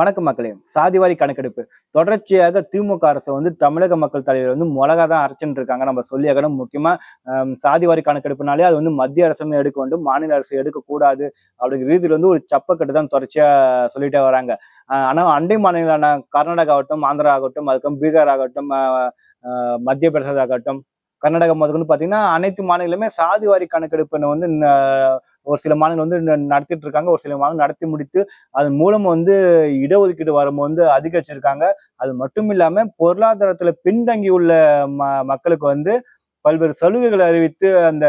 வணக்கம் மக்களே. சாதிவாரி கணக்கெடுப்பு. தொடர்ச்சியாக திமுக அரசு வந்து தமிழக மக்கள் தலைவர் வந்து மிளகா தான் அரைச்சுட்டு இருக்காங்க நம்ம சொல்லியாகணும் முக்கியமா சாதிவாரி கணக்கெடுப்புனாலே அது வந்து மத்திய அரசு எடுக்க வேண்டும். மாநில அரசு எடுக்கக்கூடாது அப்படிங்கிற ரீதியில் வந்து ஒரு சப்பக்கட்டு தான் தொடர்ச்சியா சொல்லிட்டே வராங்க. ஆனா அண்டை மாநிலங்களான கர்நாடகா ஆகட்டும் ஆந்திரா ஆகட்டும் அதுக்கப்புறம் பீகார் ஆகட்டும் மத்திய பிரதேச ஆகட்டும் கர்நாடகா முதற்கொண்டு பார்த்தீங்கன்னா அனைத்து மாநிலங்களுமே சாதிவாரி கணக்கெடுப்புன்னு வந்து ஒரு சில மாநிலம் வந்து நடத்திட்டு இருக்காங்க. ஒரு சில மாநிலம் நடத்தி முடித்து அதன் மூலம் வந்து இடஒதுக்கீடு வரம்பு வந்து அதிகரிச்சிருக்காங்க. அது மட்டும் இல்லாம பொருளாதாரத்துல பின்தங்கி உள்ள ம மக்களுக்கு வந்து பல்வேறு சலுகைகளை அறிவித்து அந்த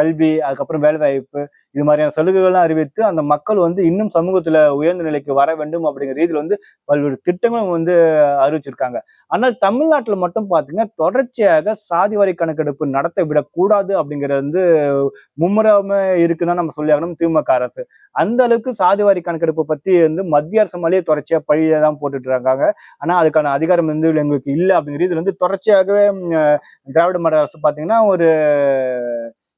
கல்வி அதுக்கப்புறம் வேலைவாய்ப்பு இது மாதிரியான சலுகைகள்லாம் அறிவித்து அந்த மக்கள் வந்து இன்னும் சமூகத்துல உயர்ந்த நிலைக்கு வர வேண்டும் அப்படிங்கிற ரீதியில் வந்து பல்வேறு திட்டங்களும் வந்து அறிவிச்சிருக்காங்க. ஆனால் தமிழ்நாட்டில் மட்டும் பார்த்தீங்கன்னா தொடர்ச்சியாக சாதிவாரி கணக்கெடுப்பு நடத்த விடக்கூடாது அப்படிங்கிறது வந்து மும்முரமே இருக்குன்னு தான் நம்ம சொல்லியாகணும் திமுக அரசு. அந்த அளவுக்கு சாதிவாரி கணக்கெடுப்பு பத்தி வந்து மத்திய அரசு மேலேயே தொடர்ச்சியாக பழியை தான் போட்டுட்டு இருக்காங்க. ஆனால் அதுக்கான அதிகாரம் வந்து எங்களுக்கு இல்லை அப்படிங்கிற ரீதியில் வந்து தொடர்ச்சியாகவே திராவிட மாடல் அரசு பார்த்தீங்கன்னா ஒரு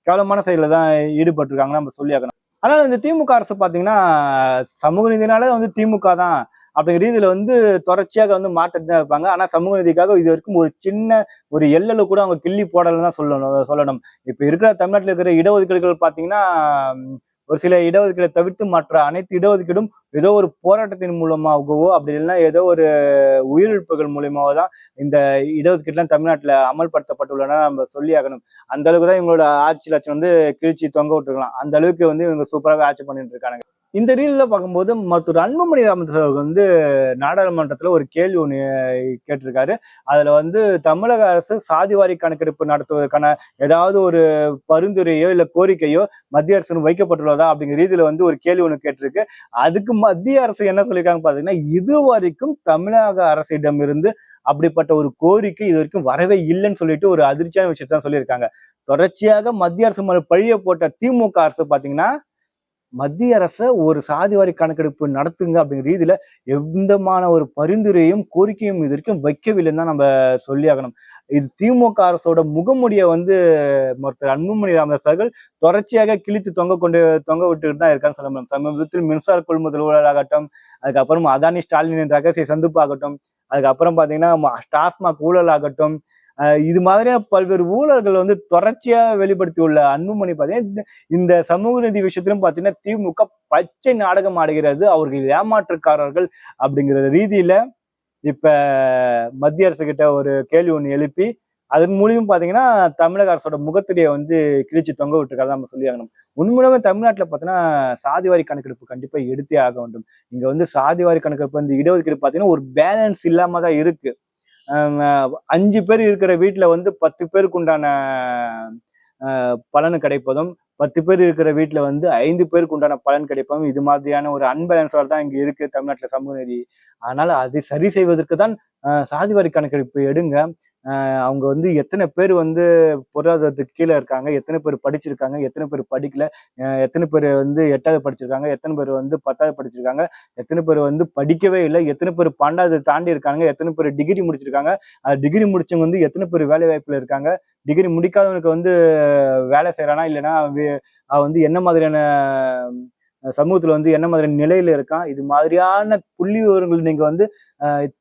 கேவலமான செயலில் தான் ஈடுபட்டிருக்காங்கன்னு நம்ம சொல்லியாக்கணும் ஆனால் இந்த திமுக அரசு பார்த்தீங்கன்னா சமூக நீதினாலே வந்து திமுக தான் அப்படிங்கிற ரீதியில வந்து தொடர்ச்சியாக வந்து மாற்றிட்டு தான் இருப்பாங்க. ஆனா சமூக நீதிக்காக இது வரைக்கும் ஒரு சின்ன ஒரு எல்லல கூட அவங்க கிள்ளி போடலன்னு தான் சொல்லணும் சொல்லணும். இப்ப இருக்கிற தமிழ்நாட்டில் இருக்கிற இடஒதுக்கீடுகள் பாத்தீங்கன்னா ஒரு சில இடஒதுக்கீடை தவிர்த்து மற்ற அனைத்து இடஒதுக்கீடும் ஏதோ ஒரு போராட்டத்தின் மூலமாகவோ அப்படி இல்லைன்னா ஏதோ ஒரு உயிரிழப்புகள் மூலியமாவோ தான் இந்த இடஒதுக்கீடுலாம் தமிழ்நாட்டில் அமல்படுத்தப்பட்டுள்ளன நம்ம சொல்லி ஆகணும். அந்த அளவுக்கு தான் இவங்களோட ஆட்சி லட்சம் வந்து கிழிச்சி தொங்க விட்டுருக்கலாம். அந்த அளவுக்கு வந்து இவங்க சூப்பராக ஆட்சி பண்ணிட்டு இருக்காங்க இந்த ரீல்ல பார்க்கும்போது மருத்துவர் அன்புமணி ராமதாஸ் வந்து நாடாளுமன்றத்துல ஒரு கேள்வி ஒன்று கேட்டிருக்காரு. அதுல வந்து தமிழக அரசு சாதிவாரி கணக்கெடுப்பு நடத்துவதற்கான ஏதாவது ஒரு பரிந்துரையோ இல்ல கோரிக்கையோ மத்திய அரசு வைக்கப்பட்டுள்ளதா அப்படிங்கிற ரீதியில வந்து ஒரு கேள்வி ஒன்று கேட்டிருக்கு. அதுக்கு மத்திய அரசு என்ன சொல்லியிருக்காங்க பாத்தீங்கன்னா இது வரைக்கும் தமிழக அரசிடமிருந்து அப்படிப்பட்ட ஒரு கோரிக்கை இது வரைக்கும் வரவே இல்லைன்னு சொல்லிட்டு ஒரு அதிர்ச்சியான விஷயத்தான் சொல்லியிருக்காங்க. தொடர்ச்சியாக மத்திய அரசு மேல பழிய போட்ட திமுக அரசு பாத்தீங்கன்னா மத்திய அரசை ஒரு சாதிவாரி கணக்கெடுப்பு நடத்துங்க அப்படிங்கிற ரீதியில எந்தமான ஒரு பரிந்துரையும் கோரிக்கையும் இது வரைக்கும் வைக்கவில்லைன்னு தான் நம்ம சொல்லி ஆகணும். இது திமுக அரசோட முகமுடியை வந்து மருத்துவர் அன்புமணி ராமதாஸ் அவர்கள் தொடர்ச்சியாக கிழித்து தொங்க கொண்டு தொங்க விட்டுட்டு தான் இருக்கான்னு சொல்ல முடியும். சமீபத்தில் மின்சார கொள்முதல் ஊழலாகட்டும் அதுக்கப்புறம் அதானி ஸ்டாலினின் ரகசிய சந்திப்பாகட்டும் அதுக்கப்புறம் பாத்தீங்கன்னா ஸ்டாஸ்மாக் டாஸ்மாக் ஊழல் ஆகட்டும் இது மாதிரியான பல்வேறு ஊழல்கள் வந்து தொடர்ச்சியாக வெளிப்படுத்தி உள்ள அன்புமணி பார்த்தீங்கன்னா இந்த- இந்த சமூக நீதி விஷயத்திலும் பார்த்தீங்கன்னா திமுக பச்சை நாடகம் ஆடுகிறது அவர்கள் ஏமாற்றுக்காரர்கள் அப்படிங்கிற ரீதியில இப்ப மத்திய அரசு கிட்ட ஒரு கேள்வி ஒன்று எழுப்பி அதன் மூலியம் பாத்தீங்கன்னா தமிழக அரசோட முகத்திலேயே வந்து கிழிச்சு தொங்க விட்டுருக்காங்க நம்ம சொல்லி ஆகணும் உண்மையிலுமே தமிழ்நாட்டில் பார்த்தீங்கன்னா சாதிவாரி கணக்கெடுப்பு கண்டிப்பாக எடுத்தே ஆக வேண்டும். இங்கே வந்து சாதிவாரி கணக்கெடுப்பு வந்து இடஒதுக்கீடு பார்த்தீங்கன்னா ஒரு பேலன்ஸ் இல்லாம தான் இருக்கு. அஞ்சு பேர் இருக்கிற வீட்டில் வந்து பத்து பேருக்கு உண்டான பலன் கிடைப்பதும் பத்து பேர் இருக்கிற வீட்டில் வந்து ஐந்து பேருக்கு உண்டான பலன் கிடைப்பதும் இது மாதிரியான ஒரு அன்பேலன்ஸோட தான் இங்கே இருக்கு தமிழ்நாட்டில் சமூக நீதி. அதனால் அதை சரி செய்வதற்கு தான் சாதிவாரி கணக்கெடுப்பு எடுங்க. அவங்க வந்து எத்தனை பேர் வந்து பொருளாதாரத்துக்கு கீழே இருக்காங்க? எத்தனை பேர் படிச்சிருக்காங்க? எத்தனை பேர் படிக்கல? எத்தனை பேர் வந்து எட்டாவது படிச்சிருக்காங்க? எத்தனை பேர் வந்து பத்தாவது படிச்சிருக்காங்க? எத்தனை பேர் வந்து படிக்கவே இல்லை? எத்தனை பேர் பன்னெண்டாவது தாண்டி இருக்காங்க? எத்தனை பேர் டிகிரி முடிச்சிருக்காங்க? டிகிரி முடிச்சவங்க வந்து எத்தனை பேர் வேலை வாய்ப்புல இருக்காங்க? டிகிரி முடிக்காதவனுக்கு வந்து வேலை செய்கிறானா இல்லைன்னா அவன் வந்து என்ன மாதிரியான சமூகத்தில் வந்து என்ன மாதிரியான நிலையில் இருக்கான் இது மாதிரியான புள்ளி விவரங்கள் நீங்கள் வந்து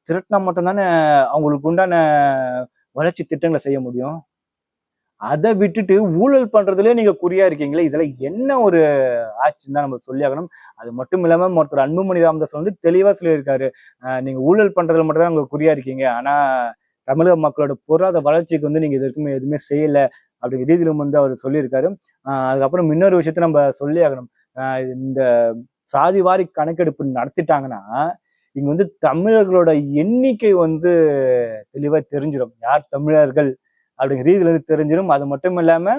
திரட்டினா மட்டும்தானே அவங்களுக்கு உண்டான வளர்ச்சி திட்டங்களை செய்ய முடியும். அதை விட்டுட்டு ஊழல் பண்றதுலேயே நீங்க குறியா இருக்கீங்களே இதில் என்ன ஒரு ஆட்சின்னு தான் நம்ம சொல்லி ஆகணும். அது மட்டும் இல்லாம ஒருத்தர் அன்புமணி ராமதாஸ் வந்து தெளிவா சொல்லியிருக்காரு. நீங்கள் நீங்க ஊழல் பண்றதுல மட்டும் தான் உங்க குறியா இருக்கீங்க. ஆனா தமிழக மக்களோட பொருளாதார வளர்ச்சிக்கு வந்து நீங்க இது வரைக்கும் எதுவுமே செய்யல அப்படிங்கிற ரீதியிலும் வந்து அவர் சொல்லியிருக்காரு. அதுக்கப்புறம் இன்னொரு விஷயத்த நம்ம சொல்லி ஆகணும். இந்த சாதிவாரி கணக்கெடுப்பு நடத்திட்டாங்கன்னா இங்க வந்து தமிழர்களோட எண்ணிக்கை வந்து தெளிவா தெரிஞ்சிடும் யார் தமிழர்கள் அப்படிங்கிற ரீதியில இருந்து தெரிஞ்சிடும் அது மட்டும் இல்லாம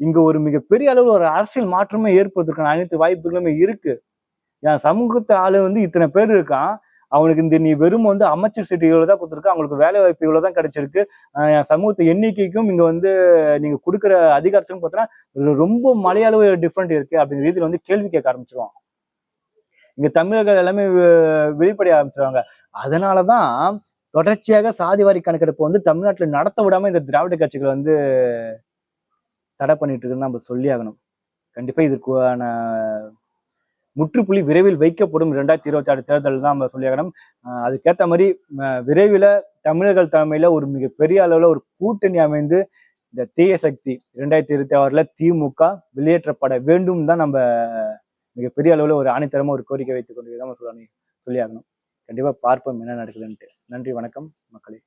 இங்க ஒரு மிகப்பெரிய அளவில் ஒரு அரசியல் மாற்றமே ஏற்படுவதற்கான அனைத்து வாய்ப்புகளுமே இருக்கு. என் சமூகத்து ஆளு வந்து இத்தனை பேர் இருக்கான். அவனுக்கு இந்த நீ வெறும் வந்து அமைச்சர் சீட்டு இவ்வளோ தான் கொடுத்துருக்கு. அவங்களுக்கு வேலை வாய்ப்பு இவ்வளோ தான் கிடைச்சிருக்கு. என் சமூகத்து எண்ணிக்கைக்கும் இங்கே வந்து நீங்கள் கொடுக்குற அதிகாரத்துக்கும் பார்த்தீங்கன்னா ரொம்ப மலையாளவு டிஃப்ரெண்ட் இருக்கு அப்படிங்கிற ரீதியில் வந்து கேள்வி கேட்க ஆரம்பிச்சிருவோம் இங்கே தமிழர்கள் எல்லாமே வெ- வெளிப்படைய ஆரம்பிச்சிருவாங்க. அதனாலதான் தொடர்ச்சியாக சாதிவாரி கணக்கெடுப்பு வந்து தமிழ்நாட்டில் நடத்த விடாமல் இந்த திராவிட கட்சிகள் வந்து தடை பண்ணிட்டு இருக்குன்னு நம்ம சொல்லி ஆகணும் கண்டிப்பாக இதுக்கான முற்றுப்புள்ளி விரைவில் வைக்கப்படும் இரண்டாயிரத்தி இருபத்தி ஆறு தேர்தல் தான் நம்ம சொல்லியாகணும் அதுக்கேற்ற மாதிரி விரைவில் தமிழர்கள் தலைமையில ஒரு மிகப்பெரிய அளவில் ஒரு கூட்டணி அமைந்து இந்த தீய சக்தி இரண்டாயிரத்தி இருபத்தி ஆறுல திமுக வெளியேற்றப்பட வேண்டும் தான் நம்ம மிகப்பெரிய அளவில் ஒரு ஆணித்தரமாக ஒரு கோரிக்கை வைத்துக் கொண்டு தான் சொல்லணும் சொல்லியாகணும். கண்டிப்பாக பார்ப்போம் என்ன நடக்குதுன்ட்டு. நன்றி வணக்கம் மக்களே.